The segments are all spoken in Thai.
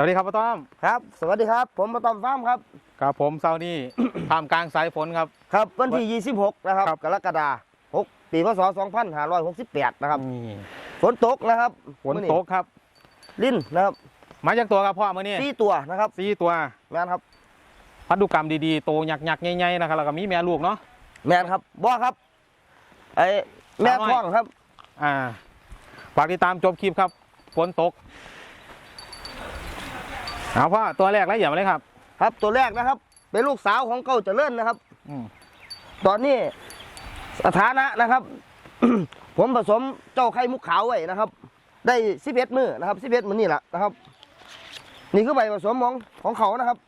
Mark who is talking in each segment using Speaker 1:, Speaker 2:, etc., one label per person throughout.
Speaker 1: สวัสดีครับป้าต้อม
Speaker 2: ครับ สวัสดีครับ ผมมาตอมฟ้าร์มครับ
Speaker 1: ครับผมเซานี่ ท่ามกลางสายฝนครับ
Speaker 2: ครับวันที่ 26 นะครับ
Speaker 1: ครับ
Speaker 2: กรกฎาคม6ปีพศ2568 นะครับ
Speaker 1: นี่
Speaker 2: ฝนตกนะครับ
Speaker 1: ฝนตกครับ
Speaker 2: ลิ้นนะครับ
Speaker 1: มาจากตัวครับพ่อมื่อนี้
Speaker 2: สี่ตัวนะครับ
Speaker 1: สี่ตัว
Speaker 2: แมนครับ
Speaker 1: พันธุกรรมดีๆโตหยักๆใหญ่ๆนะครับแล้วก็มีแม่ลูกเนาะ
Speaker 2: แมนครับบ่ครับไอ้แม่
Speaker 1: สาวน้อย
Speaker 2: ท้องครับ
Speaker 1: อ่าฝากติดตามจบคลิปครับฝนตก เอาพ่อตัวแรกแล้วอย่ามาเลยครับ
Speaker 2: ครับตัวแรกนะครับ เป็นลูกสาวของเก้าเจริญนะครับ
Speaker 1: อืม
Speaker 2: ตอนนี้สถานะนะครับ ผมผสมเจ้าไข่มุกขาวไว้นะครับ ได้11มือนะครับ11มือนี่แหละนะครับ นี่คือใบผสมของของเขานะครับ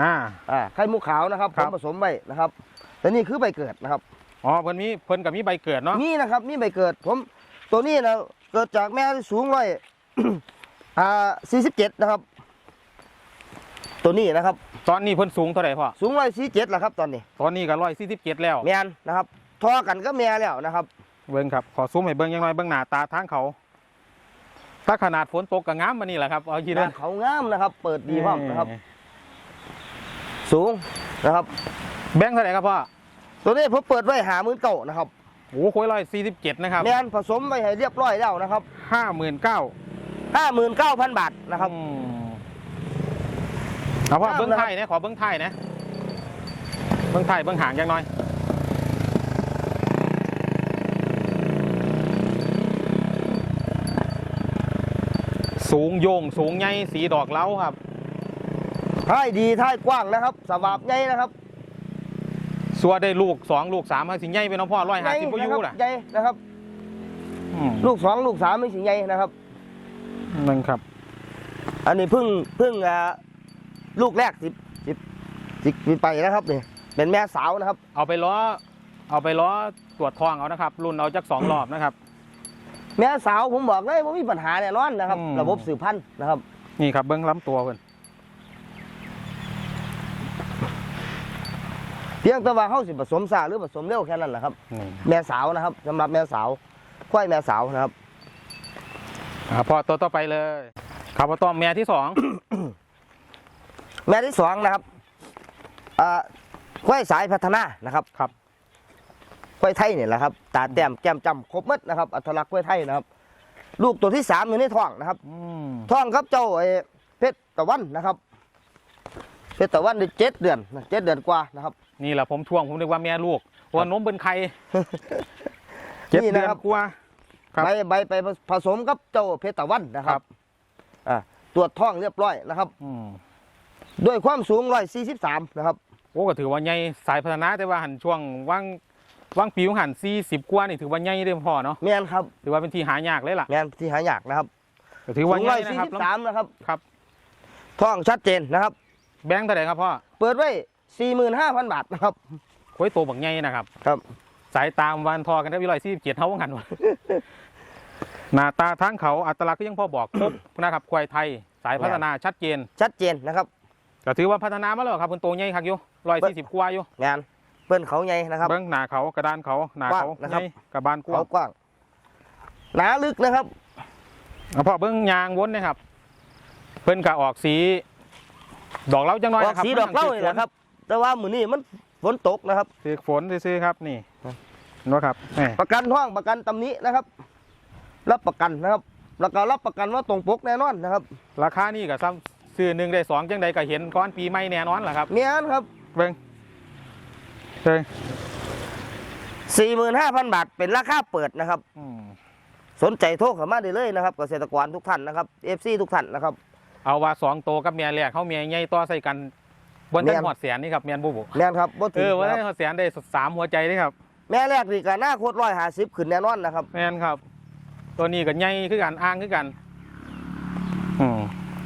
Speaker 1: อ่า
Speaker 2: อ่าไข่มุกขาวนะครับ
Speaker 1: ครั
Speaker 2: ผ
Speaker 1: บ
Speaker 2: มผสมไว้นะครับแต่นี่คือใบเกิดนะครับ
Speaker 1: อ๋อเพิ่นมีเพิ่นกับมีใบเกิดเนาะ
Speaker 2: นี่นะครับนี่ใบเกิดผมตัวนี้นะเกิดจากแม่ที่สูงร้อย อ่าสี่สิบเจ็ดนะครับ ตัวนี้นะครับ
Speaker 1: ตอนนี้เพิ่นสูงเท่าไหร่พ่อ
Speaker 2: สูงร้อยสี่เจ็ดแหละครับตอนนี้
Speaker 1: ตอนนี้ก็ร้อยสี่สิบเจ็ดแล้ว
Speaker 2: แมนนะครับทอกันก็แม่แล้วนะครับ
Speaker 1: เบิ้งครับ ขอซูมให้เบิ้งอยังน้อยเบิ้งหน้าตาทางเขา ถ้าขนาดฝนตกก็งามมานี่แหละครับ เอาทีเดียว
Speaker 2: เขางามนะครับ เปิดดีพร้อมนะครับ สูงนะครับ
Speaker 1: แบงค์เท่าไหร่ครับพ่อ
Speaker 2: ตัวนี้ผมเปิดไว้หามือเก่านะครับ
Speaker 1: โอ้โหคุยร้อยสี่สิบเจ็ดนะครับ
Speaker 2: แมนผสมไว้ให้เรียบร้อยแล้วนะครับ
Speaker 1: ห้าหมื่นเก้า
Speaker 2: ห้าหมื่นเก้าพันบาทนะครับ
Speaker 1: เอา พ่อ
Speaker 2: ครับ
Speaker 1: เบิ้งไทยนะขอเบิ้งไทยนะเบิ้งไทยเบิ้งหางอยังน้อยสูงโยงสูงใหญ่สีดอกเล้าครับ
Speaker 2: ท้ายดีท้ายกว้างนะครับสวาบใหญ่นะครับ
Speaker 1: สัวได้ลูกสองลูกสามให้สิใหญ่ไปน้องพ่อร้อยห้าสิบ
Speaker 2: ให
Speaker 1: ป
Speaker 2: ญ่
Speaker 1: ยู
Speaker 2: นะครับ
Speaker 1: ล่ะ
Speaker 2: ใหญ่นะครับ
Speaker 1: อืม
Speaker 2: ลูกสองลูกสามไม่สิใหญ่นะครับ
Speaker 1: นั่นครับ
Speaker 2: อันนี้เพิ่งเพิ่งอ่า ลูกแรกสิบสิบสิบสิบไปนะครับนี่เป็นแม่สาวนะครับ
Speaker 1: เอาไปล้อ เอาไปล้อตรวจทองเอานะครับ รุ่นเอาจักสองรอบนะครับ
Speaker 2: แม่สาวผมบอกเลยว่ามีปัญหาแน่นอนนะครับ
Speaker 1: อืม
Speaker 2: ระบบสืบพันธุ์นะครับ
Speaker 1: นี่ครับเบิ้งล้ำตัวเพิ่น
Speaker 2: เพียงแต่ว่าเขาสิผสมซาหรือผสมเร็วแค่นั้นแหละครับ
Speaker 1: นี่
Speaker 2: แม่สาวนะครับสำหรับแม่สาวควายแม่สาวนะครับ
Speaker 1: อ่าพอตัวต่อไปเลย ครับว่าต้อมแม่ที่สอง
Speaker 2: แม่ที่สองนะครับอ่าควายสายพัฒนานะครับ
Speaker 1: ครับ
Speaker 2: ควายไทยเนี่ยแหละครับตาแต้มแก้มจำครบหมดนะครับอัตลักษณ์ควายไทยนะครับ ลูกตัวที่สามอยู่ในท้องนะครับ
Speaker 1: อืม
Speaker 2: ท้องครับเจ้าไอ้เพชรตะวันนะครับ เพชรตะวันได้เจ็ดเดือนนะเจ็ดเดือนกว่านะครับ
Speaker 1: นี่แหละผมทวงผมนึกว่าแม่ลูกเพราะว่านมเป็นไข่เจ็ด
Speaker 2: นี่
Speaker 1: เดือ
Speaker 2: นะ
Speaker 1: น
Speaker 2: ครับ
Speaker 1: กว่า ครับ
Speaker 2: ใบใบไปผสมกับเจ้าเพชรตะวันนะค
Speaker 1: ครั
Speaker 2: รับบอ่าตรวจท้องเรียบร้อยนะครับ
Speaker 1: อืม
Speaker 2: ด้วยความสูงร้อยสี่สิบสามนะครับ
Speaker 1: โอ้ก็ถือว่าใหญ่สายพัฒนาแต่ว่าหันช่วงว่างว่างปีของหันสี่สิบกว่านี่ถือว่าใหญ่เด้อพ่อเนาะ
Speaker 2: แม่นครับ
Speaker 1: ถือว่าเป็นที่หายากเลยล่ะ
Speaker 2: แม่นที่หายากนะครับ
Speaker 1: ก็ถือว่า
Speaker 2: สูง
Speaker 1: ให
Speaker 2: ร้
Speaker 1: ญ่
Speaker 2: อย
Speaker 1: นะ
Speaker 2: สี่
Speaker 1: ครับ
Speaker 2: สิบสามนะครับ
Speaker 1: ครับ
Speaker 2: ท้องชัดเจนนะครับ
Speaker 1: แบงค์เท่าไหร่ครับพ่อ
Speaker 2: เปิดไว้สี่หมื่นห้าพันบาทนะครับ
Speaker 1: โอ้ยโตบักใหญ่นะครับ
Speaker 2: ครับ
Speaker 1: สายตามวันทอกันได้วิร้อยสี่สิบเจ็ดเท่ากันวะ หน้าตาทั้งเขาอัตลักษณ์ก็ยังพอบอกครบนะครับควายไทย สายพัฒนาชัดเจน
Speaker 2: ชัดเจนนะครับ
Speaker 1: ก็ถือว่าพัฒนามาแล้วครับคุณโตใหญ่ครับอยู่ร้อยสี่สิบกว่าอยู่
Speaker 2: งานเปิ้นเขาใหญ่นะครับ
Speaker 1: เบิ้งหน้าเขากระดานเขาหน้าเขา
Speaker 2: กว้างนะครับ
Speaker 1: ใหญ่กับบานกว้า
Speaker 2: เขา
Speaker 1: ง
Speaker 2: กว้างหนาลึกนะครับ
Speaker 1: เอาพอเบิ้งยางวนนะครับ เพิ่นกะออกสี ดอกเล้าจังน้อย
Speaker 2: ออก
Speaker 1: นะครับ
Speaker 2: สีดอกเหล้านี่แหละครับ แต่ว่ามือนี้มันฝนตกนะครับ
Speaker 1: ถือฝนซื้อๆครับนี่นะครับแหม่
Speaker 2: ประกันห้องประกันตำหนี้นะครับ รับประกันนะครับแล้วก็รับประกันว่าตรงปกแน่นอนนะครับ
Speaker 1: ราคานี่กับซ้ำ ซื้อหนึ่งได้สองจังใดก็เห็นก้อนปีใหม่แน่นอนแหละครับ
Speaker 2: เมียนครับ
Speaker 1: เบิ้งเบิ้ง
Speaker 2: สี่หมื่นห้าพันบาทเป็นราคาเปิดนะครับ
Speaker 1: อืม
Speaker 2: สนใจโทรเข้ามาได้เลยนะครับเกษตรกรทุกท่านนะครับเอฟซีทุกท่านนะครับ
Speaker 1: เอาว่าสองโตกับเมียแรกเขาเมียใหญ่ต่อใส่กันบน
Speaker 2: แม่
Speaker 1: ได้
Speaker 2: น
Speaker 1: หอดแสนนี่ครับเมียนบุบุ
Speaker 2: แม่นครับบ่
Speaker 1: เอ
Speaker 2: ถึง
Speaker 1: อว่า
Speaker 2: นะ
Speaker 1: ได้
Speaker 2: ครับ
Speaker 1: หอดแสนได้สามหัวใจนี่ครับ
Speaker 2: แม่แรกนี่ก็หน้าโคตรร้อยห้าสิบขึ้นแน่นอนนะครับ
Speaker 1: แม่นครับ ตัวนี้ก็ใหญ่คือกันอ้างคือกันอื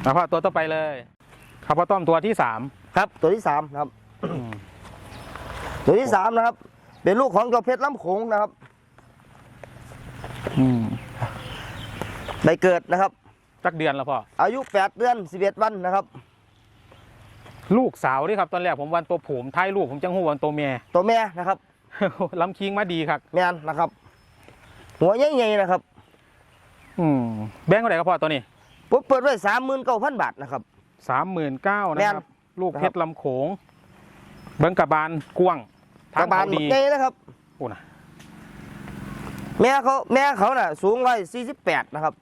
Speaker 1: มแล้วพอตัวต่อไปเลยครับพ่อต้อมตัวที่สาม
Speaker 2: ครับ ตัวที่สามนะครับ
Speaker 1: อืม
Speaker 2: ตัวที่สามนะครับ เป็นลูกของเจ้าเพชรลำโขงนะครับ
Speaker 1: อืม
Speaker 2: ใบเกิดนะครับ
Speaker 1: จักเดือนแล้วพ่อ
Speaker 2: อายุแปดเดือนสิบเอ็ดวันนะครับ
Speaker 1: ลูกสาวนี่ครับ ตอนแรกผมวันตัวผมท้ายลูกผมจังหูวันตัวเมีย
Speaker 2: ตัวแม่นะครับ
Speaker 1: ลำคิงมาดีครับ
Speaker 2: แม่นนะครับ หัวใหญ่ๆนะครับ
Speaker 1: อืมแบงค์เท่าไหร่ครับพ่อตัวนี้
Speaker 2: เผมเปิดไว้สามหมื่นเก้าพันบาทนะครับ
Speaker 1: สามหมื่นเก้า
Speaker 2: แม่
Speaker 1: นะ
Speaker 2: น
Speaker 1: ครับ ลูก
Speaker 2: นะ
Speaker 1: เพ
Speaker 2: ครับ
Speaker 1: ชรลำโขง เบิ้งกระบาลกว้าง
Speaker 2: กระบาล
Speaker 1: ทงเขดี
Speaker 2: ใหญ่นะครับ
Speaker 1: โอ้นะ
Speaker 2: แม่เขาแม่เขาน่ะ สูงร้อยสี่สิบแปดนะครับ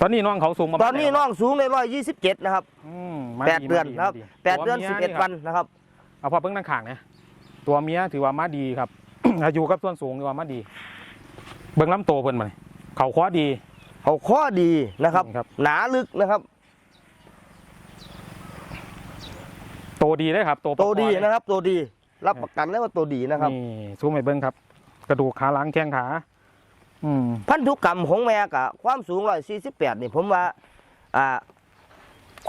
Speaker 1: ตอนนี้น้องเขาสูงประมาณ
Speaker 2: ตอนนี้น้องสูงในร้อยยี่สิบเจ็ดนะครับ
Speaker 1: อืมมา
Speaker 2: แปด
Speaker 1: มา
Speaker 2: เดือนนะครับ
Speaker 1: มา
Speaker 2: แปดเดือน
Speaker 1: ตัว
Speaker 2: สิบ
Speaker 1: มีย
Speaker 2: เอ็ด
Speaker 1: ครับ
Speaker 2: วันนะครับ
Speaker 1: เอาพอเพิ่งนั่งข่างเนี่ยตัวเมียถือว่ามาดีครับ อายุกับส่วนสูงถือว่ามาดี เบิ้งลำโตวเพิ่นมานี่เขาคว้าดี
Speaker 2: เขาข้อดีนะครับ
Speaker 1: ครับ
Speaker 2: หนาลึกนะครับ
Speaker 1: โตดีได้ครับโต
Speaker 2: โตดี
Speaker 1: ปกๆเลย
Speaker 2: นะครับโตดี รับประกันได้ว่าโตดีนะครับ
Speaker 1: นี่ซูมไปเบิ้งครับ กระดูกขาหลังแข้งขา อืม
Speaker 2: พันธุกรรมของแม่กับความสูงร้อยสี่สิบแปดนี่ผมว่าอ่า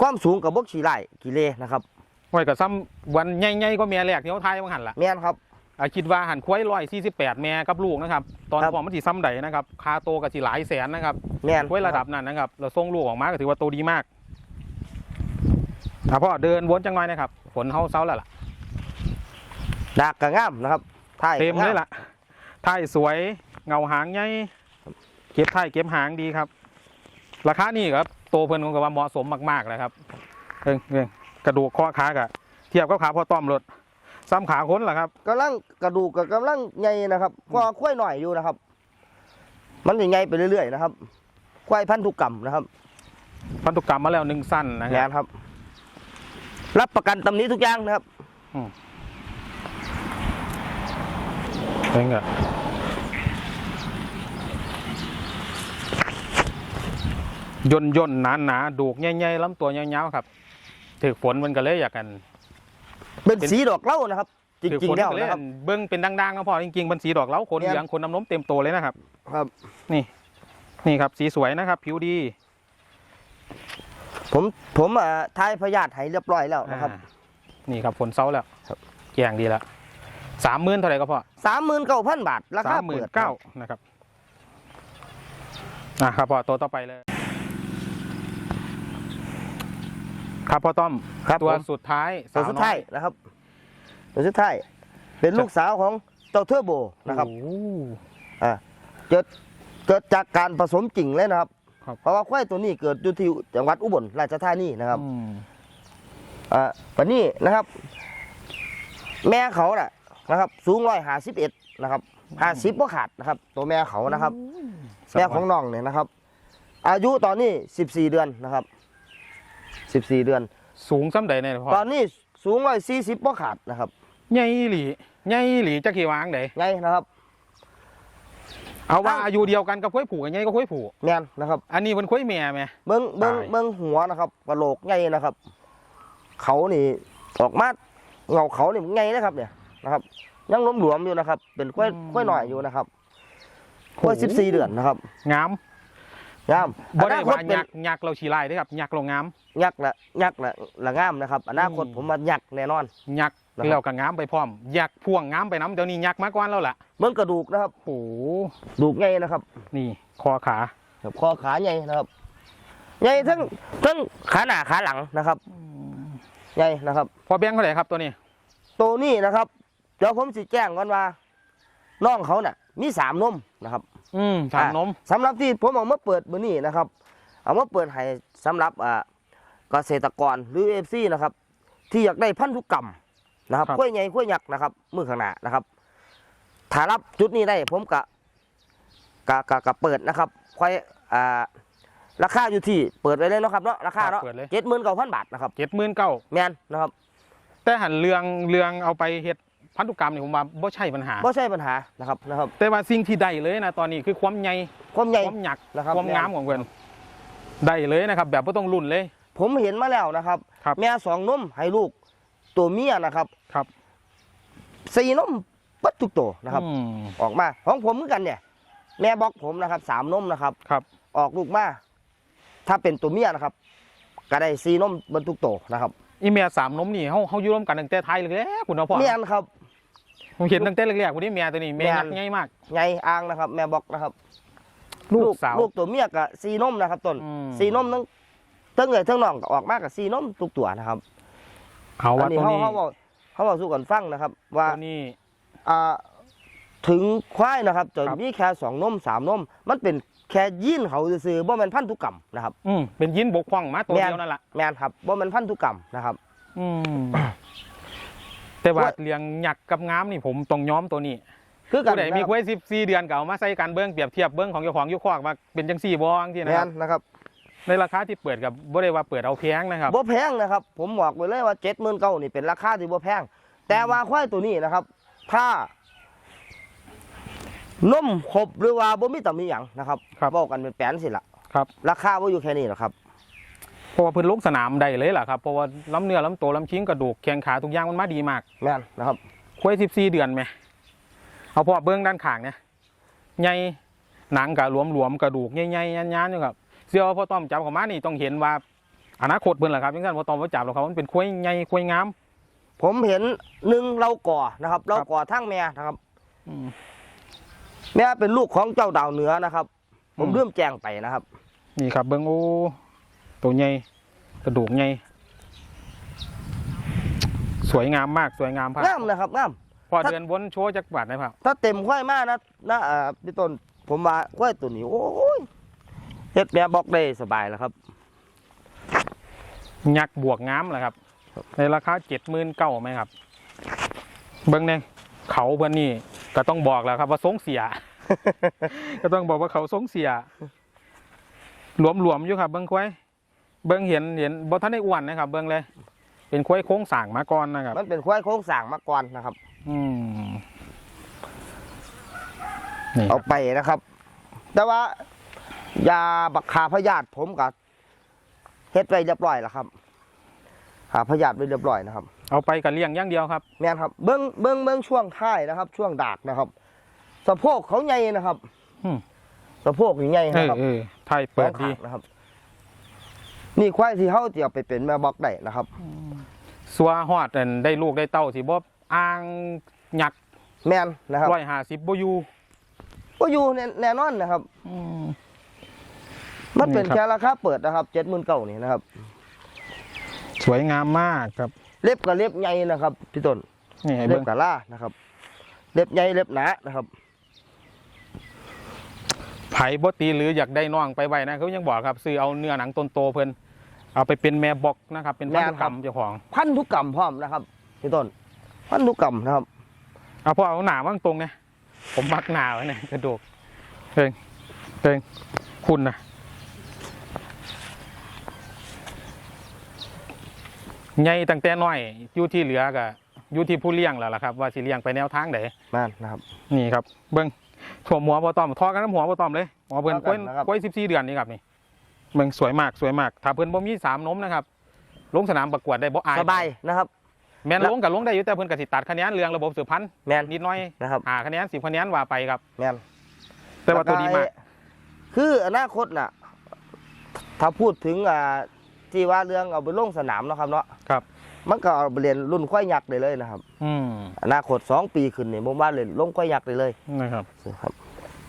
Speaker 2: ความสูงกับบกขี่ไร่กี่เลนะครับ
Speaker 1: ไว้กับซ้ำวันใหญ่ๆก็เมียแรกที่เขาทายว่าหันละ
Speaker 2: แม่นครับ
Speaker 1: อะ คิดว่าหันควายร้อยสี่สิบแปดแม่กับลูกนะครับ ตอน
Speaker 2: ครับ
Speaker 1: พอมันสีซ้ำใดนะครับคาโตกับสีหลายแสนนะครับ
Speaker 2: แม่น
Speaker 1: ควายระดับนั้นนะครับเราส่งลูกออกมาก็ถือว่าโตดีมากอะพ่อเดินวนจังหน่อยนะครับฝนเฮาเซาแล้วล่ะ
Speaker 2: ดากกระง่ามนะครับท้าย
Speaker 1: เต็ม
Speaker 2: ก็
Speaker 1: เลย
Speaker 2: งา
Speaker 1: ล่ะท้ายสวยเงาหางใหญ่เก็บท้ายเก็บหางดีครับ ราคานี่ครับโตเพิ่นคงกับว่าเหมาะสมมากๆเลยครับเอิงเอิงกระดูกข้อขากะเทียบกับขาพ่อต้อมรถ ซ้ำขาคนล่ะครับ
Speaker 2: กำลังกระดูกกับกำลังใหญ่นะครับก็ค่อยหน่อยอยู่นะครับ มันจะใหญ่ไปเรื่อยๆนะครับควายพันธุกรรมนะครับ
Speaker 1: พันธุกรรมมาแล้วหนึ่งสั้นนะค
Speaker 2: แม่
Speaker 1: รับ
Speaker 2: นครับ รับประกันตำหนี้ทุกอย่างนะครับ
Speaker 1: เองอะย่นย่นหนาหนาๆดูกใหญ่ๆลำตัวยาวๆครับถือฝนมันก็เลยอยากกัน
Speaker 2: เป็น
Speaker 1: เป็น
Speaker 2: สีดอกเหล้านะครับ จ
Speaker 1: ถือ
Speaker 2: ริง
Speaker 1: ฝน
Speaker 2: ๆแล้ว
Speaker 1: ก็เลย
Speaker 2: นะครับ
Speaker 1: เบิ้งเป็นดังๆนะพ่อจริงๆมันสีดอกเล้าขน
Speaker 2: เนี่ย
Speaker 1: เหลืองขนน้ำนมเต็มโตเลยนะครับ
Speaker 2: ครับ
Speaker 1: นี่ นี่ครับสีสวยนะครับ ผิวดี
Speaker 2: ผมผมอ่าทายพยาธิให้เรียบร้อยแล้วนะครับ
Speaker 1: อ่านี่ครับฝนเซาแล้ว
Speaker 2: ครับ
Speaker 1: แกงดีแล้วสามหมื่นเท่าไหร่ก็พอ
Speaker 2: สามหมื่นเก้าพันบาทรา
Speaker 1: สา
Speaker 2: คาม
Speaker 1: หมื่
Speaker 2: เปิ
Speaker 1: น
Speaker 2: ด
Speaker 1: เก้านะครับอะครับพ่อตัวต่อไปเลย ครับพ่อต้อม
Speaker 2: ครับ
Speaker 1: ตัว
Speaker 2: ผม
Speaker 1: สุดท้าย
Speaker 2: ตัวสุดท้ายนะครับตัวสุดท้ายเป็นลูกสาวของเจ้าเทอร์โบนะครับ
Speaker 1: โอ้โห
Speaker 2: อ่าเกิดเกิดจากการผสมจริงเลยนะครับ
Speaker 1: ครับ
Speaker 2: เพราะว่าควายตัวนี้เกิดอยู่ที่จังหวัดอุบลราชธานีนะครับ
Speaker 1: อืม
Speaker 2: อ่าวันนี้นะครับ แม่เขาน่ะนะครับ สูงร้อยห้าสิบเอ็ดนะครับห้าสิบก็ขาดนะครับ ตัวแม่เขานะครับ แม่ของน้องเนี่ยนะครับ อายุตอนนี้สิบสี่เดือนนะครับ สิบสี่เดือน
Speaker 1: สูงซ้ำใดเนี่ยพ่อ
Speaker 2: ตอนนี้สูงร้อยสี่สิบก็ขาดนะครับ
Speaker 1: ใหญ่หลีใหญ่หลีจะกี่วางเด
Speaker 2: ไงนะครับ
Speaker 1: เอาว่า
Speaker 2: อ้าว
Speaker 1: อายุเดียวกันกับคุ้ยผูกันใหญ่ก็คุ้ยผู
Speaker 2: แม่นนะครับ
Speaker 1: อันนี้มันคุ้ยแม่ไหม
Speaker 2: เบิ้งเบิ้ง
Speaker 1: ตาย
Speaker 2: เบิ้งหัวนะครับกระโหลกไงนะครับ เขานี่ออกมาเงาเขานี่ไงนะครับ เนี่ยนะครับ ยังหลวมๆอยู่นะครับ เป็นกล้วยกล้วยหน่อยอยู่นะครับกล้วยสิบสี่เดือนนะครับ
Speaker 1: งาม
Speaker 2: งาม
Speaker 1: บ่ได้
Speaker 2: อนาคต
Speaker 1: ว่า
Speaker 2: เป็น
Speaker 1: ยักษ์ยักษ์เราชีไล่ได้อครับยักษ์เรางาม
Speaker 2: ยักษ์ละยักษ์ละละงามนะครับอนาคต
Speaker 1: อืม
Speaker 2: ผมว่ายักษ์แน่นอน
Speaker 1: ยักษ์
Speaker 2: นะครับ
Speaker 1: แล้วก็งามไปพร้อม ยักษ์พ่วงงามไปน้ำเดี๋ยวนี้ยักษ์มากกว่าแล้วล่ะ
Speaker 2: เบิ้งกระดูกนะครับ
Speaker 1: โอ้โห
Speaker 2: ดูกไงนะครับ
Speaker 1: นี่คอขา
Speaker 2: ครับคอขาใหญ่นะครับใหญ่ทั้งทั้งขาหน้าขาหลังนะครับใหญ่นะครับ
Speaker 1: พอแบงค์เท่าไหร่ครับตัวนี้
Speaker 2: ตัวนี้นะครับเดี๋ยวผมสิแจ้งก่อนว่าน้องเขาน่ะ มีสามนมนะครับ
Speaker 1: อืมถามนม
Speaker 2: สำหรับที่ผมเอามาเปิดมือนี้นะครับ เอามาเปิดให้สำหรับอ่า เกษตรกรหรือเอฟซีนะครับ ที่อยากได้พันธุกรรมนะครับ
Speaker 1: ครับ
Speaker 2: กล้วยใหญ่กล้วยยักษ์นะครับมือข้างหน้านะครับถ้ารับจุดนี้ได้ผมกะกะกะกะเปิดนะครับควายอ่าราคาอยู่ที่เปิดไว้เลยเนาะครับเนาะราคาเนาะ
Speaker 1: เปิดเลย
Speaker 2: เจ็ดหมื่นเก้าพันบาทนะครับ
Speaker 1: เจ็ดหมื่นเก้า
Speaker 2: แมนนะครับ
Speaker 1: แต่หันเรืองเรืองเอาไปเฮ็ดพันธุกรรมเนี่ยผมว่าบ่ใช่ปัญหา
Speaker 2: ไม่ใช่ปัญหานะครับนะครับ
Speaker 1: แต่ว่าสิ่งที่ได้เลยนะตอนนี้คือความใหญ่
Speaker 2: ความใหญ่
Speaker 1: ความหยัก
Speaker 2: นะครับ
Speaker 1: ความงามของเพื่อนได้เลยนะครับ แบบไม่ต้องรุ่นเลย
Speaker 2: ผมเห็นมาแล้วนะครับ
Speaker 1: ครับ
Speaker 2: แม่สองนมให้ลูก ตัวเมียนะครับ
Speaker 1: ครับ
Speaker 2: สี่นมปัดทุกตัวนะครับ
Speaker 1: อืม
Speaker 2: ออกมาของผมเหมือนกันเนี่ย แม่บอกผมนะครับสามนมนะครับ
Speaker 1: ครับ
Speaker 2: ออกลูกมาถ้าเป็นตัวเมียนะครับ ก็ได้สี่นมบรรทุกโตวนะครับ
Speaker 1: อีเมียสามนมนี่เขาเขาอยู่ร่วมกันตั้งแต่ไทยเลยแหละคุณเอาพ่อ
Speaker 2: เมียนครับ
Speaker 1: ผมเห็นตั้งแต่แรกๆคุณนี่เมียตัวนี้เมีย
Speaker 2: แม่น
Speaker 1: ยักษ์ใหญ่มาก
Speaker 2: ไงอ่างนะครับ แม่บอกนะครับ
Speaker 1: ลูกสาว
Speaker 2: ลูกตัวเมียกับสี่นมนะครับต้น
Speaker 1: อืม
Speaker 2: สี่นมทั้ง ทั้งเอ๋ยทั้งน้องก็ออกมากับสี่นมทุกตัวนะครับ
Speaker 1: เอา
Speaker 2: อั
Speaker 1: ว่าน
Speaker 2: นี้
Speaker 1: ตัว
Speaker 2: เขา
Speaker 1: นี้
Speaker 2: เขาบอกเขาบอกสู้กันฟังนะครับ ว่า
Speaker 1: ตัวนี้
Speaker 2: อ่าถึงควายนะครับจะ
Speaker 1: ครับ
Speaker 2: มีแค่สองนมสามนม มันเป็นแค่ยินเขาซื่อๆบ่แม่นพันธุกรรมนะครับ
Speaker 1: อืมเป็นยินบกพร่องมาตัว
Speaker 2: แม่น
Speaker 1: เดียวนั่นแหละ
Speaker 2: แม่นครับบ่แม่นพันธุกรรมนะครับ
Speaker 1: อืมแต่ว่า
Speaker 2: ว่า
Speaker 1: เลี้ยงหยักกับงามนี่ผมต้องย้อมตัวนี้
Speaker 2: คือกัน
Speaker 1: ผู้ใดมี
Speaker 2: นะครับ
Speaker 1: ควายสิบสี่เดือนก็เอามาใส่กันเบิ้งเปรียบเทียบเบิ้งของเจ้าของอยุคอกว่าเป็นจังสี่บองที่นะ
Speaker 2: แม่
Speaker 1: ครั
Speaker 2: น
Speaker 1: บ
Speaker 2: นะครับ
Speaker 1: ในราคาที่เปิดกับบ่ได้ว่าเปิดเอาแพงนะครับ
Speaker 2: บ่แพงนะครับ ผมบอกไว้เลยว่าเจ็ดหมื่นเก้านี่เป็นราคาที่บ่แพง แต่ว่าควายตัวนี้นะครับ ถ้านมครบหรือว่าบ่มีตำหนิหยังนะครับ
Speaker 1: ครับ
Speaker 2: บอกกันเป็นแปลนสิละ
Speaker 1: ครับ
Speaker 2: ราคาบ่อยู่แค่นี้หรอกครับ
Speaker 1: เพราะว่าเพื้นลงสนามได้เลยล่ะครับเพราะว่าล้ำเนื้อล้ำตัวล้ำชิ้นกระดูกแข้งขาทุกอย่างมันมาดีมาก
Speaker 2: แม่นนะครับ
Speaker 1: ควายสิบสี่เดือนไหมเอาพอเบิ้งด้านข้างเนี่ยใหญ่หนังกับหลวมๆกระดูกใหญ่ๆยันๆอยู่ครับ เสื้อว่าพอต้อมจับเของมานี่ต้องเห็นว่าอนาคตเพิ่นแหละครับยังไงพอต้อมว่าจับแล้วครับมันเป็นควายใหญ่ควายงาม
Speaker 2: ผมเห็นหนึ่งเราก่อนะครับ เรา
Speaker 1: ครับ
Speaker 2: ก่อทั้งแม่นะครับ
Speaker 1: อืม
Speaker 2: แม่เป็นลูกของเจ้าดาวเหนือนะครับผม
Speaker 1: อืม
Speaker 2: เริ่มแจ้งไปนะครับ
Speaker 1: นี่ครับ เบิ้งโอ้ตัวใหญ่กระดูกใหญ่สวยงามมากสวยงามครับ
Speaker 2: งามนะครับงาม
Speaker 1: พอเดือนบนโชว์จักบาทนะครับ
Speaker 2: ถ้าเต็มควายมากนะนะอ่าพี่ต้นผมว่าควายตัวนี้โอ้ยเฮ็ดแม่บอกได้สบายแล้วครับ
Speaker 1: ยักษ์บวกงามแหละครับ ในราคาเจ็ดหมื่นเก้าไหมครับ เบิ้งเนี่ยเขาเพื่อนนี่ก็ต้องบอกแล้วครับว่าสงเสีย ก็ต้องบอกว่าเขาสงเสีย หลวมๆอยู่ครับ เบิ้งควายเบิ้งเห็นเห็นบ่ท่านได้อ้วนนะครับ เบิ้งเลย เป็นควายโค้งสร้างมาก่อนนะครับ
Speaker 2: มันเป็นควายโค้งสร้างมาก่อนนะครับ
Speaker 1: อืมนี่ค
Speaker 2: เอา
Speaker 1: รับ
Speaker 2: ไปนะครับ แต่ว่า ยาบักขาพยาธิผมกับเฮ็ดไปเรียบร้อยแล้วครับขาพยาธิไปเรียบร้อยนะครับ
Speaker 1: เอาไปกับเลี้ยงอย่างเดียวครับ
Speaker 2: แม่นครับ เบิ้งเบิ้งเบิ้งช่วงท้ายนะครับ ช่วงดากนะครับสะโพกเขาใหญ่นะครับ
Speaker 1: อืม
Speaker 2: สะโพกนี่ใหญ่
Speaker 1: เอ
Speaker 2: นะ
Speaker 1: อ
Speaker 2: ครับ
Speaker 1: เออไทยเปิดดี
Speaker 2: สองข้างนะครับ นี่ควายที่เขาจะเอาไปเป็นแม่บอกได้นะครับ
Speaker 1: สัวฮอดอันได้ลูกได้เต้าสิบ่อ่างหยัก
Speaker 2: แม่นนะครับ
Speaker 1: ร้อยห้าสิบบ่อยู่
Speaker 2: ก็อยู่แน่แน่นอนนะครับ
Speaker 1: อื ม
Speaker 2: มันเป็น
Speaker 1: นี่ครับ
Speaker 2: แค่ราคาเปิดนะครับเจ็ดหมื่นเก้านี่นะครับ
Speaker 1: สวยงามมากครับ
Speaker 2: เล็บกับเล็บใหญ่นะครับพี่ต้น
Speaker 1: นี่ให้
Speaker 2: เล็
Speaker 1: เบิ่
Speaker 2: บ
Speaker 1: ง
Speaker 2: กับล่านะครับ เล็บใหญ่เล็บหนานะครับ
Speaker 1: ไผบ่ตีหรืออยากได้น้องไปไว้นะเขายังบอกครับซื้อเอาเนื้อหนังต้นโตเพิ่นเอาไปเป็นแม่บอกนะครับ เป็นพันธุกรรมเจ้าของ
Speaker 2: พันธุกรรมพร้อมนะครับพี่ต้นพันธุกรรมนะครับ
Speaker 1: เอาพอเอาหนามั่งตรงเนี่ยผมมักหนาไว้เนี่ยกระดูกเองเองคุณนะ ใหญ่ตั้งแต่น้อยอยู่ที่เหลือก็อยู่ที่ผู้เลี้ยงแล้วล่ะครับ ว่าสิเลี้ยงไปแนวทางไหน
Speaker 2: นั่นนะครับ
Speaker 1: นี่ครับ เบิ้งถั่วหัวปอตอมทอกันน้ำหัวปอตอมเลยหัวเพิ่น
Speaker 2: ท
Speaker 1: ก
Speaker 2: อ
Speaker 1: ล้วย
Speaker 2: กันนะครับ
Speaker 1: กล้วยสิบสี่เดือนนี่ครับนี่เบิ้งสวยมากสวยมากถ้าเพิ่นบ่มีสามนมนะครับลงสนามประกวดได้บ่อาย
Speaker 2: สบายนะครับ
Speaker 1: แม่นลงกับลงได้อยู่แต่เพิ่นก็สิตัดคะแนนเรื่องระบบสืบพันธุ์
Speaker 2: แมน
Speaker 1: นิดหน้อย
Speaker 2: นะครับ
Speaker 1: หาคะแนนสิบคะแนนว่าไปครับ
Speaker 2: แมน
Speaker 1: แต่ว่าตัวดีมาก
Speaker 2: คืออนาคตน่ะ ถ้าพูดถึงอ่า ที่ว่าเรื่องเอาไปลงสนามเนาะครับเนาะ
Speaker 1: ครับ
Speaker 2: มันก็เอาไปเรียนรุ่นควายยักษ์ได้เลยนะครับ
Speaker 1: อืม
Speaker 2: อนาคตสองปีขึ้นนี่ผมว่าเรียนลงควายยักษ์ได้เลย
Speaker 1: นะครับ
Speaker 2: ครับ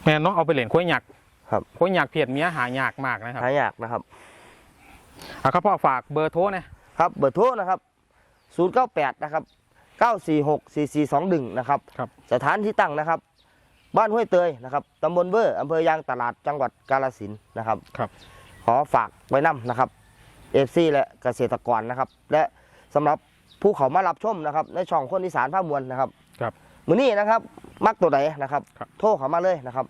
Speaker 1: แม่นเนาะเอาไปเล่นกล้วยหยัก
Speaker 2: ครับ
Speaker 1: กล้วยหยักเพียดเมียหายากมากนะครับ
Speaker 2: หายากนะครับ
Speaker 1: อะครับพ่อฝากเบอร์โทรนะครับ
Speaker 2: เบอร์โทรนะครับ098นะครับ946 4421นะครับ
Speaker 1: ครับ
Speaker 2: สถานที่ตั้งนะครับบ้านห้วยเตยนะครับตำบลเบอร์อำเภอยางตลาดจังหวัดกาฬสินธุ์นะครับ
Speaker 1: ครับ
Speaker 2: ขอฝากไว้นํนะครับ เอฟซีและเกษตรกรนะครับ และสำหรับผู้เขามารับชมนะครับ ในช่องคนอีสานภาพมวลนะครับ
Speaker 1: ครับ
Speaker 2: มือนี้นะครับมักตัวไหนนะครับ
Speaker 1: ครับ
Speaker 2: โทรเข้ามาเลยนะครับ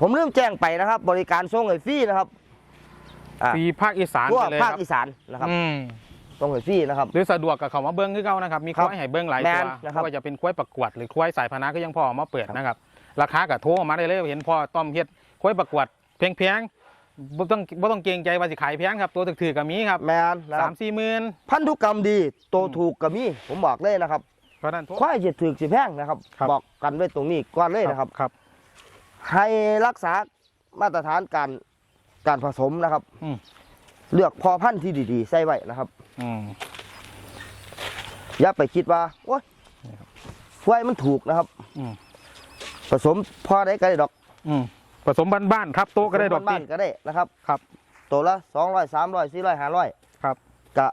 Speaker 2: ผมลืมแจ้งไปนะครับ บริการส่งไอ้ฟรีนะครับอ่า
Speaker 1: ปีภาคอีสาน
Speaker 2: ทั่ว
Speaker 1: ไปเลย
Speaker 2: ภาค
Speaker 1: ครับ
Speaker 2: อีสานนะครับ
Speaker 1: อืม
Speaker 2: ส่งไอ้ฟรีนะครับ
Speaker 1: หรือสะดวกกับเขามาเบิ้งคือเก่านะครับ มี
Speaker 2: ครับ
Speaker 1: ควายให้เบิ้งหลาย
Speaker 2: แม่
Speaker 1: ตัวน
Speaker 2: นะครับ
Speaker 1: ไม่ว่าจะเป็นควายประกวดหรือควายสายพานะก็ยังพอเอามาเปิด
Speaker 2: ครับ
Speaker 1: นะครับ ราคากับโทรมาได้เลยเห็นพ่อต้อมเฮ็ดควายประกวดเพียงเพียงๆ บ่ต้องบ่ต้องเกรงใจว่าสิขายแพงครับ ตัวถือๆก็มีครับ
Speaker 2: แมนนะค
Speaker 1: สา
Speaker 2: รับ
Speaker 1: มสี่หมื่น
Speaker 2: พันธุกรรมดีโตถูกกับมีผมบอกเลยนะครับ
Speaker 1: เพราะนั้นโทร
Speaker 2: ควายจะถือสิแพงนะครับ
Speaker 1: ครับ
Speaker 2: บอกกันไว้ตรงนี้ก่อนเลยนะครับ
Speaker 1: ครับ
Speaker 2: ให้รักษามาตรฐานการการผสมนะครับ
Speaker 1: อืม
Speaker 2: เลือกพอพันธุ์ที่ดีๆ ใส่ไว้นะครับ
Speaker 1: อืม
Speaker 2: อย่าไปคิดว่าโอ้ยควายมันถูกนะครับ
Speaker 1: อืม
Speaker 2: ผสมพอได้ก็ได้ดอก
Speaker 1: อืมผ สมบ้านๆครับโตก็ได้ดอก
Speaker 2: บ้า
Speaker 1: ตี
Speaker 2: นๆก็ได้นะครับ
Speaker 1: ครับ
Speaker 2: ตัวละสองร้อยสามร้อยสี่ร้อยห้าร้อย
Speaker 1: ครับ
Speaker 2: กะ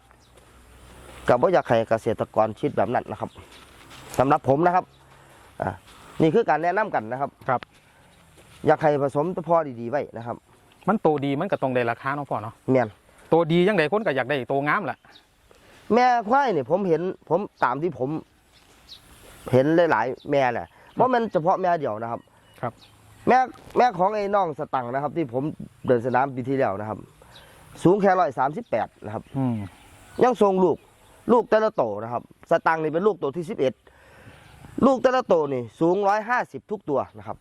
Speaker 2: กะบ่อยากให้เกษตรกรคิดแบบนั้นนะครับสำหรับผมนะครับอ่านี่คือการแนะนำกันนะครับ
Speaker 1: ครับ
Speaker 2: อยากให้ผสมตะพอดีๆไว้นะครับ
Speaker 1: มันโตดีมันก็ต้องได้ราคาเนาะพ่อเนาะ
Speaker 2: แม่น
Speaker 1: โตดียังไงคนก็อยากได้โตงามแหละ
Speaker 2: แม่ควายเนี่ยผมเห็นผมตามที่ผม เห็นหลายๆแม่แหละเพราะมันเฉพาะแม่เดียวนะครับ
Speaker 1: ครับ
Speaker 2: แม่แม่ของไอ้น้องสตังค์นะครับ ที่ผมเดินสนามปีที่แล้วนะครับ สูงแค่ร้อยสามสิบแปดนะครับ
Speaker 1: อืม
Speaker 2: ยังทรงลูก ลูกแต่ละโตนะครับ สตังค์นี่เป็นลูกโตที่สิบเอ็ดลูกแต่ละโตนี่สูงร้อยห้าสิบทุกตัวนะครับ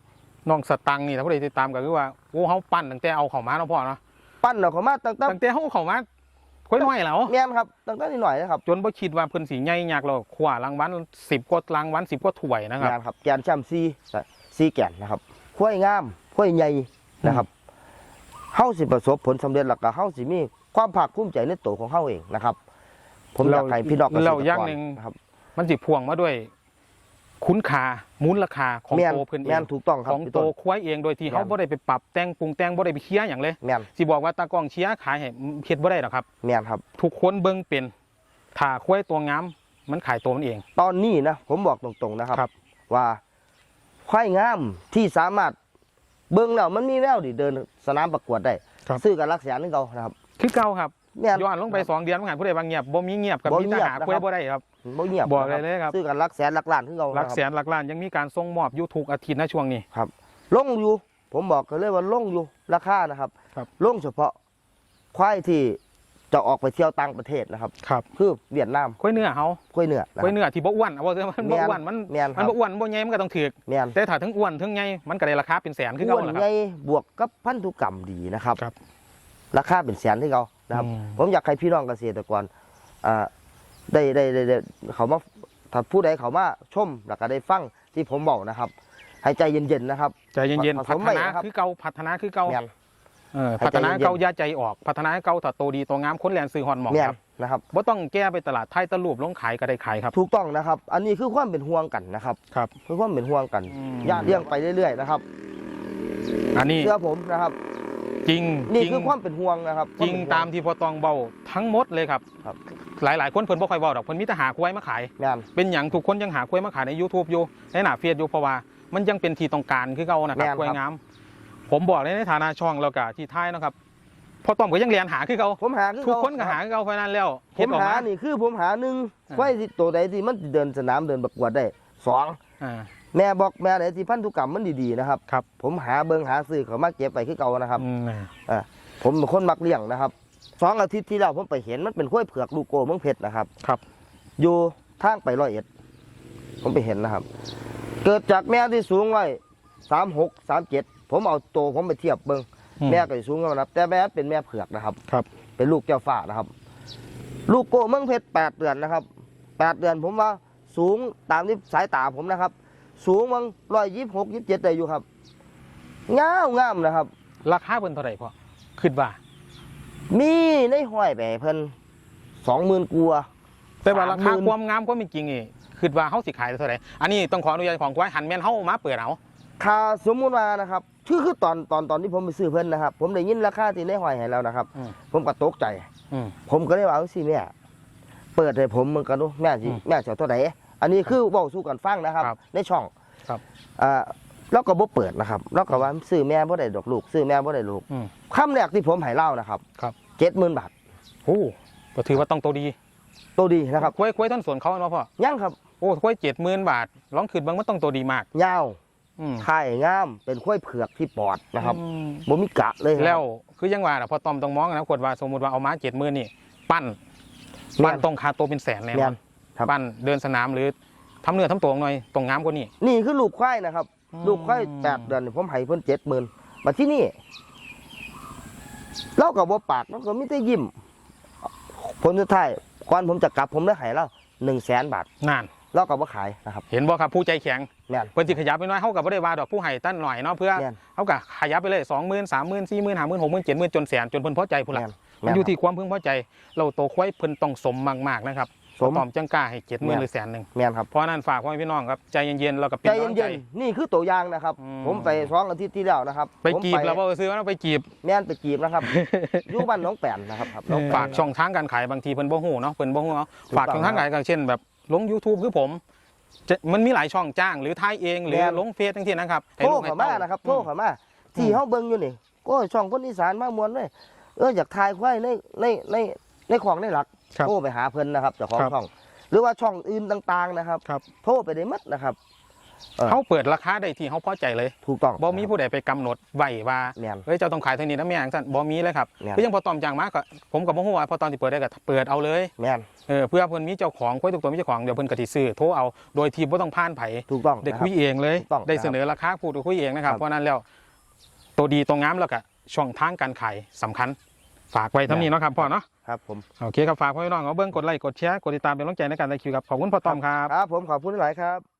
Speaker 1: น้องสตังค์นี่ถ้าผู้ใดติดตามก็คือว่าโอ้เฮาปั้นตั้งแต่เอาเข้ามาเนาะพ่อเนาะ
Speaker 2: ปั้นออกเขามาตั้งแต่
Speaker 1: ตั้งแต่เฮาเข้ามาค่อยน้อยแล้ว
Speaker 2: แม่นครับตั้งแต่นิดหน่อยนะครับ
Speaker 1: จนบ่คิดว่าเพิ่นสิใหญ่ยักษ์แล้วคว้ารางวัล10กว่ารางวัล10กว่าถ้วยนะครับ
Speaker 2: งานครับแกนแชมป์ซีซีแกนนะครับ ข้วยงามข้วยใหญ่นะครับเฮาสิประสบผลสำเร็จแล้วก็เฮาสิมีความภาคภูมิใจในตัวของเฮาเองนะครับ ผมอยากให้พี่น้องเกษตร
Speaker 1: เรา
Speaker 2: ก
Speaker 1: อย่าง
Speaker 2: ร
Speaker 1: หนึ่ง
Speaker 2: นะครับ
Speaker 1: มันสิพ่วงมาด้วย คุณค่ามูลค่าของ
Speaker 2: แม่น
Speaker 1: โตเพิ่นเอ
Speaker 2: แม่
Speaker 1: ง
Speaker 2: นถูกต้องครั
Speaker 1: ข
Speaker 2: บ
Speaker 1: อง
Speaker 2: พี่
Speaker 1: โต
Speaker 2: ต้น
Speaker 1: ควายเองโดยที่
Speaker 2: แม่น
Speaker 1: เขาบ่ได้ไปปรับแต่งปรุงแต่งบ่ได้ไปเคี่ยอย่างเลย
Speaker 2: แม่น
Speaker 1: สิบอกว่าตากล้องเชียร์ขายให้เฮ็ดบ่ได้หรอกครับ
Speaker 2: แม่นครับ
Speaker 1: ทุกคนเบิ่งเป็นถ้าควายตัวงามมันขายตัวมันเอง
Speaker 2: ตอนนี้นะผมบอกตรงๆนะครับ
Speaker 1: ครับ
Speaker 2: ว่า ควายงามที่สามารถเบิ่งแล้วมันมีแววดิเดินสนามประกวดได้
Speaker 1: ครับ
Speaker 2: ซื้อกันรักษานึงเขานะครับ
Speaker 1: คือเก่าครับ
Speaker 2: แม่น
Speaker 1: ย้อนลงไปสองเดือนมันหันผู้ใดบางเงียบบ่มีเงียบกับ
Speaker 2: บ่
Speaker 1: มี
Speaker 2: เงี
Speaker 1: ท
Speaker 2: ยบ
Speaker 1: หาร
Speaker 2: นะครับ
Speaker 1: ควายบ่ได้ครับ
Speaker 2: บ่เงียบ
Speaker 1: บอก
Speaker 2: นะ
Speaker 1: เลยเลยครับ
Speaker 2: ซื้อกันรักแสนรักล้านทึงเขา
Speaker 1: หลัก
Speaker 2: นะครับ
Speaker 1: แสนหลักล้านยังมีการส่งมอบอยู่ทุกอาทิตย์นะช่วงนี้
Speaker 2: ลงอยู่ ผมบอกกันเลยว่าลงอยู่ราคานะครับ
Speaker 1: ครับ
Speaker 2: ลงเฉพาะควายที่ จะออกไปเที่ยวต่างประเทศนะครับ
Speaker 1: ครับ
Speaker 2: คือเวียดนาม
Speaker 1: ควายเนื้อเฮา
Speaker 2: ควายเนื้อนะ
Speaker 1: ควายเนื้อที่บ่อ้วนเอาว่าเถอะมันบ่อ้วนมัน
Speaker 2: แม่นค
Speaker 1: มัน
Speaker 2: รับ
Speaker 1: บ่อ้วนบ่ใหญ่มันก็ต้องถูก
Speaker 2: แม่น
Speaker 1: แต่ถ้าถึงอ้วนถึงใหญ่มันก็ได้ราคาเป็นแสนคือ
Speaker 2: อ้
Speaker 1: เก่า
Speaker 2: วน
Speaker 1: แหละค
Speaker 2: ให
Speaker 1: รับ
Speaker 2: ญ่บวกกับพันธุกรรมดีนะครับ
Speaker 1: ครับ
Speaker 2: ราคาเป็นแสนที่เขานะครับ
Speaker 1: อืม
Speaker 2: ผมอยากให้พี่น้องเกษตรกรอ่าได้ได้ได้ได้เขามาถ้าผู้ใดเขามาชมแล้วก็ได้ฟังที่ผมบอกนะครับให้ใจเย็นๆนะครับ
Speaker 1: ใจเย็น
Speaker 2: ผ
Speaker 1: ๆ
Speaker 2: ส
Speaker 1: พั
Speaker 2: ม
Speaker 1: ฒ
Speaker 2: ไว้
Speaker 1: นา
Speaker 2: นะครับ
Speaker 1: คือเก่าพัฒนาคือเก่า
Speaker 2: แม่น
Speaker 1: เออ
Speaker 2: ให้
Speaker 1: พัฒนา
Speaker 2: ใจเย็นๆ
Speaker 1: เก่าอย่าใจออก พัฒนาเก่าถ้าโตดีโตงามคนแลนซื้อฮอนหมอง
Speaker 2: แม่
Speaker 1: คนรับ
Speaker 2: นะครับ
Speaker 1: บ่ต้องแก้ไปตลาดไทยตะลูบลงขายก็ได้ขายครับ
Speaker 2: ถูกต้องนะครับ อันนี้คือความเป็นห่วงกันนะครับ
Speaker 1: ครับ
Speaker 2: คือความเป็นห่วงกัน
Speaker 1: อืม
Speaker 2: ญาติเลี้ยงไปเรื่อยๆนะครับ
Speaker 1: อันนี้
Speaker 2: เชื่อผมนะครับ
Speaker 1: จริง
Speaker 2: นี่
Speaker 1: จริง
Speaker 2: คือความเป็นห่วงนะครับ
Speaker 1: จริงตามที่พอตองเบาทั้งหมดเลยครับ
Speaker 2: ครับ
Speaker 1: หลายๆคนเพิ่นบ่ค่อยเว้าดอกเพิ่นมีแต่หาควายมาขาย
Speaker 2: งาน
Speaker 1: เป็นหยังทุกคนยังหาควายมาขายใน YouTube อยู่ในหน้าเฟซอยู่เพราะว่ามันยังเป็นที่ต้องการคือเก่านะครับ
Speaker 2: แม่นครับ
Speaker 1: ควายงาม ผมบอกเลยในฐานะช่องแล้วก็ที่ท้ายนะครับพอต้อมก็ยังเรียนหาคือเก่า
Speaker 2: ผมหาคือ
Speaker 1: ทุก
Speaker 2: เา
Speaker 1: คนก็หาคือเก่าเพราะนั้นแล้ว
Speaker 2: ผ
Speaker 1: เฮ็ด
Speaker 2: ม
Speaker 1: ออก
Speaker 2: หา
Speaker 1: มา
Speaker 2: นี่คือผมหาหนึ่ง
Speaker 1: อ่า
Speaker 2: ควายที่ตัวใดที่มันสิเดินสนามเดินประกวดได้สอง
Speaker 1: อ่า
Speaker 2: แม่บอกแม่ไหนที่พันธุกรรมมันดีๆนะครับ
Speaker 1: ครับ
Speaker 2: ผมหาเบิงหาซื้อเขามาเก็บไปคือเก่านะครับ
Speaker 1: อืม
Speaker 2: ผมเป็นคนมักเลี้ยงนะครับสองอาทิตย์ที่แล้วผมไปเห็นมันเป็นข้วยเผือกลูกโกเมืองเพชรนะครับ
Speaker 1: ครับ
Speaker 2: อยู่ทางไปร้อยเอ็ด ผมไปเห็นนะครับ เกิดจากแม่ที่สูงไว้สามหกสามเจ็ด ผมเอาโตวผมไปเทียบเบิง
Speaker 1: อืม
Speaker 2: แม่ก็สิสูงกันนะครับ แต่แม่เป็นแม่เผือกนะครับ
Speaker 1: ครับ
Speaker 2: เป็นลูกเจ้าฟ้านะครับ ลูกโกเมืองเพชรแปดเดือนนะครับแปดเดือนผมว่าสูงตามที่สายตาผมนะครับ สูงมังร้อยยี่สิบหกยี่สิบเจ็ดได้อยู่ครับงามงามนะครับ
Speaker 1: ราคาเพิ่นเท่าไหร่พ่อคิดว่า
Speaker 2: มีในห้อยไปให้เพิ่นสองหมื่นกัวา
Speaker 1: แต่ว่าราคา
Speaker 2: 30,000
Speaker 1: ความงามความเป็นจริงนี่คิดว่าเฮาสิขายเท่าไหร่อันนี้ต้องขออนุญาตของควายหันแม่นเฮามาเปิดเอา
Speaker 2: ค่าสมมุติว่านะครับ คือคือตอนตอนตอนที่ผมไปซื้อเพิ่นนะครับ ผมได้ยินราคาที่ในห้อยให้แล้วนะครับ
Speaker 1: อืม
Speaker 2: ผมก็ตกใจ
Speaker 1: อืม
Speaker 2: ผมก็เลยว่าเอาสิแม่เปิดให้ผมมึงกันดูแม่สิ
Speaker 1: อืม
Speaker 2: แม่จะเอาเท่าไหร่อันนี้คือเว้าสู้กันฟังนะครับ
Speaker 1: ครับ
Speaker 2: ในช่อง
Speaker 1: ครับ
Speaker 2: อ่าแล้วก็บ่เปิดนะครับ แล้วก็ว่าซื้อแม่บ่ได้ดอกลูกซื้อแม่บ่ได้ลูก
Speaker 1: อืม
Speaker 2: คำแรกที่ผมให้เล่านะครับ
Speaker 1: ครับ
Speaker 2: 70,000บาท
Speaker 1: โอ้ก็ถือว่าต้องโตดี
Speaker 2: ตัวดีนะครับ
Speaker 1: ควายควายท่านสวนเขาเนาะพ่อ
Speaker 2: ยังครับ
Speaker 1: โอ้ควาย70,000บาทลองคิดเบิ่งมันต้องโตดีมาก
Speaker 2: ยาว
Speaker 1: อืม
Speaker 2: ถ่ายงามเป็นข้อยเผือกที่ปอดนะครับ
Speaker 1: อืม
Speaker 2: บ่มีกะเลยครับ
Speaker 1: แล้วคือยังว่าน่ะพอตอมต้องมองนะขวดว่าสมมุติว่าเอามา70,000นี่ ปั้น
Speaker 2: แม่น
Speaker 1: ปั้นต้องคาโตวเป็นแสนแน่น
Speaker 2: แม่
Speaker 1: อน
Speaker 2: นครับ
Speaker 1: ปั้นเดินสนามหรือทำเนื้อทำตัวหน่อยต้องงามกว่านี้
Speaker 2: นี่คือลูกควายนะครับ
Speaker 1: อืม
Speaker 2: ลูกควายแปดเดือนนี่ผมให้เพิ่นเจ็ดหมื่นมาที่นี่เราก็บ่ปากเราก็มีแต่ยิ้มผลสุดท้ายก่อนผมจะกลับผมได้ให้เราหนึ่งแสนบาท
Speaker 1: นั่น
Speaker 2: เราก็บ่ขายนะครับ
Speaker 1: เห็นบ่ครับผู้ใจแข็ง
Speaker 2: แม่น
Speaker 1: เพิ่นสิขยับไปน้อยเฮาก็บ่ได้ว่าดอกผู้ให้ตั้นหน่อยเนาะเพื่อ
Speaker 2: แม่น
Speaker 1: เฮาก็ขยับไปเลย20,000 30,000 40,000 50,000 60,000 70,000จนแสนจนเพิ่นพอใจพุ่นล่ะ
Speaker 2: แม่น
Speaker 1: มันอยู่ที่ความพึงพอใจ เราโตควายเพิ่นต้องสมมากๆนะครับ
Speaker 2: สม
Speaker 1: ตอมจังกล้าให้
Speaker 2: แม่
Speaker 1: 70,000
Speaker 2: น
Speaker 1: หรือแสนหนึง
Speaker 2: แม่นครับ
Speaker 1: เพราะฉะนั้นฝากพ่อแม่พี่น้องครับใจเย็นๆแล้วก็เป็น
Speaker 2: ใจ
Speaker 1: กำลัง
Speaker 2: เย็นๆนี่คือตัวอย่างนะครับ
Speaker 1: อืม
Speaker 2: ผมไปสองอาทิตย์ที่แล้วนะครับ
Speaker 1: ไป
Speaker 2: ผม
Speaker 1: กีบแล้วบ่ซื้อว่าไปกีบ
Speaker 2: แม่นไปกีบนะครับ อยู่บ้านหน้องแป่นนะครับครับน้องแป่น
Speaker 1: ฝากช่องทางการขายบางทีเพิ่นบ่ฮู้เนาะเพิ่นบ่ฮู้เนาะ
Speaker 2: ถูกต้อง
Speaker 1: ฝากช่องทางการขายก็เช่นแบบ ลง YouTube คือผมจะมันมีหลายช่องจ้าง หรือท้ายเองหรือ
Speaker 2: แม่น
Speaker 1: ลงเฟซจังซี่นะครับให้
Speaker 2: โทร
Speaker 1: ลูกให้
Speaker 2: เข้ามา
Speaker 1: ต้
Speaker 2: นะครับโทรเข้ามาที่
Speaker 1: อืม
Speaker 2: เฮาเบิ่งอยู่นี่ก็ช่องคนอีสานมามวนเลยเอออยากถ่ายควายในในในในของในหลัก
Speaker 1: ครับ
Speaker 2: โทรไปหาเพิ่นนะครับเจ้าของ
Speaker 1: ครับ
Speaker 2: ช่อง หรือว่าช่องอื่นต่างๆนะครับ
Speaker 1: ครับ
Speaker 2: โทรไปได้หมดนะครับ เออ
Speaker 1: เขาเปิดราคาได้ที่เขาพอใจเลย
Speaker 2: ถูกต้อง
Speaker 1: บ่มีผู้ใดไปกำหนดไว้ว่า
Speaker 2: แม่น
Speaker 1: เฮ้ยเจ้าต้องขายเท่านี้นะแม่งสั่นบ่มีเลยครับ
Speaker 2: แม่น
Speaker 1: คือยังพอตอมจังมากก็ผมกับบ่ฮู้ว่าพอตอนที่เปิดได้ก็เปิดเอาเลย
Speaker 2: แม่น
Speaker 1: เออเพื่อเพิ่นมีเจ้าของค่อยทุกตัวมีเจ้าของเดี๋ยวเพิ่นก็สิซื้อโทรเอาโดยที่บ่ต้องผ่านไผ
Speaker 2: ถูกต้อง
Speaker 1: ได้
Speaker 2: นะครั
Speaker 1: คุ
Speaker 2: บ
Speaker 1: ยเองเลย
Speaker 2: ถูกต้อง
Speaker 1: ได้เสนอราคาพูดคุยเองนะครับ
Speaker 2: ครับ
Speaker 1: เพราะฉะนั้นแล้วตัวดีตัวงามแล้วก็ช่องทางการขายสำคัญ ฝากไว้เท่านี้เนาะครับพ่อเนาะ
Speaker 2: ครับผม
Speaker 1: โอเคครับฝากพ่อพี่น้องเอาเบิ่งกดไลค์กดแชร์กดติดตามเป็นกำลังใจในการได้คิวครับขอบคุณพ่อตอมครับ
Speaker 2: ครับผมขอบคุณหลายครับ